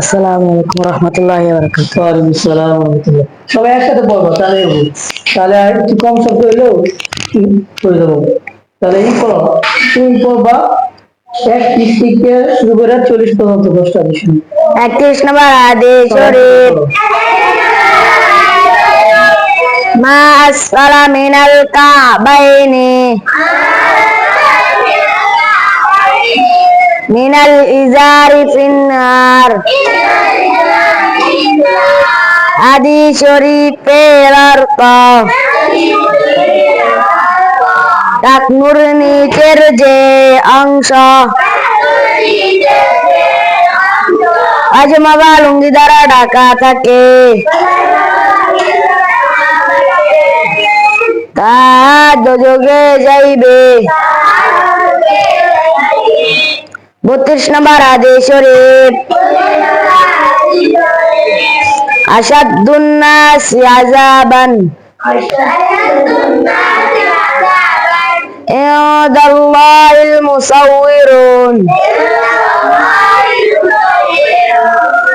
আসসালামু আলাইকুম রহমতুল্লাহ বারাকাত ওয়ালাইকুম আসসালাম ওয়া রাহমাতুল্লাহ। সবাই একসাথে পড়ব তাহলে তাহলে একটু কম শব্দ হইলেও করে দেবো। তাহলে এই পড়ো। তুমি পড়বা এক থেকে শুরু করে চল্লিশ পর্যন্ত দশটা বিষয় একত্রিশ নম্বর শরীফ। মা আসফালা মিনাল কাবাইনি। মিনাল ইজারি ফিন্নার। হাদিস শরীফের অর্থ টাকনুর নিচের যে অংশ। পাজামা বা লুঙ্গি দ্বারা ঢাকা থাকে। তা যোগে যাইবে। বত্রিশ নম্বর আদেশ শরীফ আসাদুন্নাস আজাবান عند الله المصورون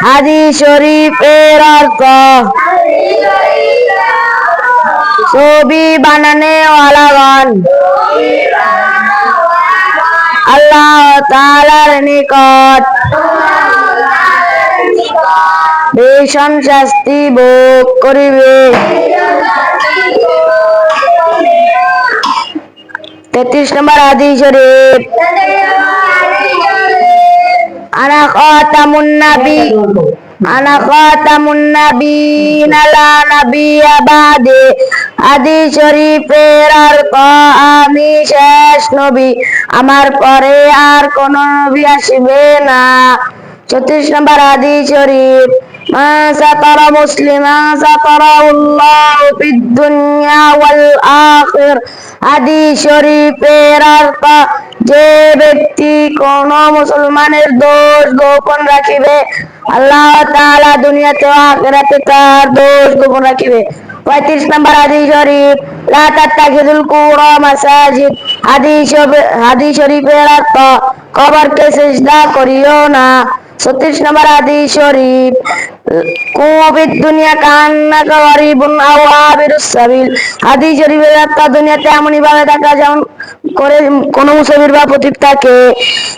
হাদিস শরীফের অর্থ ছবি বানানে ওয়ালাগণ আল্লাহ তালার নিকট। ভীষণ শাস্তি ভোগ করিবে। তেত্রিশ নম্বর আদি শরীফ। আনা খাতামুন নবী। আনা খাতামুন নবীন লা নবিয়্যা বাদে। হাদিস শরীফের অর্থ আমি শেষ নবী। আমার পরে আর কোন নবী আসবে না। চৌত্রিশ নম্বর হাদিস শরীফ, মা সাতারা মুসলিমা সাতারাহুল্লাহু ফিদ দুনিয়া ওয়াল আখির হাদিস শরীফের অর্থ যে ব্যক্তি কোন মুসলমানের দোষ গোপন রাখিবে আল্লাহ তাআলা দুনিয়াতে ও আখিরাতে তার দোষ গোপন রাখিবে। পঁয়ত্রিশ নম্বর হাদিস শরীফ, লা তাত্তাখিযুল কুবরা মাসাজিদ হাদিস হাদিস শরীফের অর্থ, কবরকে সিজদা করিও না। ছত্রিশ নম্বর হাদিস শরীফ কুবিদ দুনিয়া কান্নাকা গরিবুন আও আবিরুস সাবিল হাদিস শরীফের অর্থ, দুনিয়াতে এমনই ভাবে থাকা যেমন করে কোন মুসাফির বা পথিক থাকে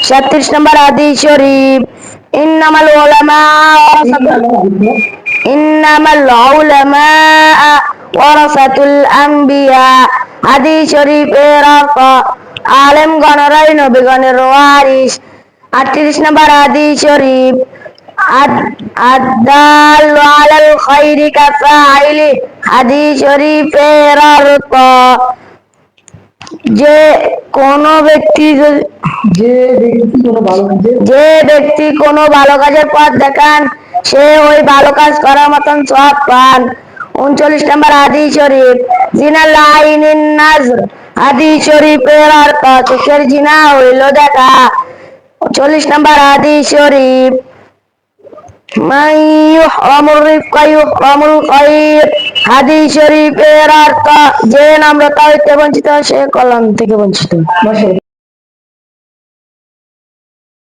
সাতত্রিশ নম্বর হাদিস শরীফ ইন্নামাল উলামা ইন্নামাল উলামা ওয়ারাসাতুল আম্বিয়া। হাদিস শরীফের অর্থ আলেম গণরাই, নবীগণের ওয়ারিস আটত্রিশ নম্বর হাদিস শরীফ। আদাল আলাল খাইরি কাফাইলি। হাদিস শরীফের অর্থ যে কোন ব্যক্তি যে ব্যক্তি কোনো ভালো কাজে যে ব্যক্তি কোনো ভালো কাজের পথ দেখান সে ওই ভালো কাজ করার মতন সব পান। উনচল্লিশ নম্বর হাদিস শরীফ জিনা লাইনিন নাজর। শরীফের অর্থ চোখের জিনা হইল দেখা। চল্লিশ নম্বর হাদিস শরীফ হাদিস শরীফের অর্থ যে নম্রতা হইতে বঞ্চিত সে কলাম থেকে বঞ্চিত।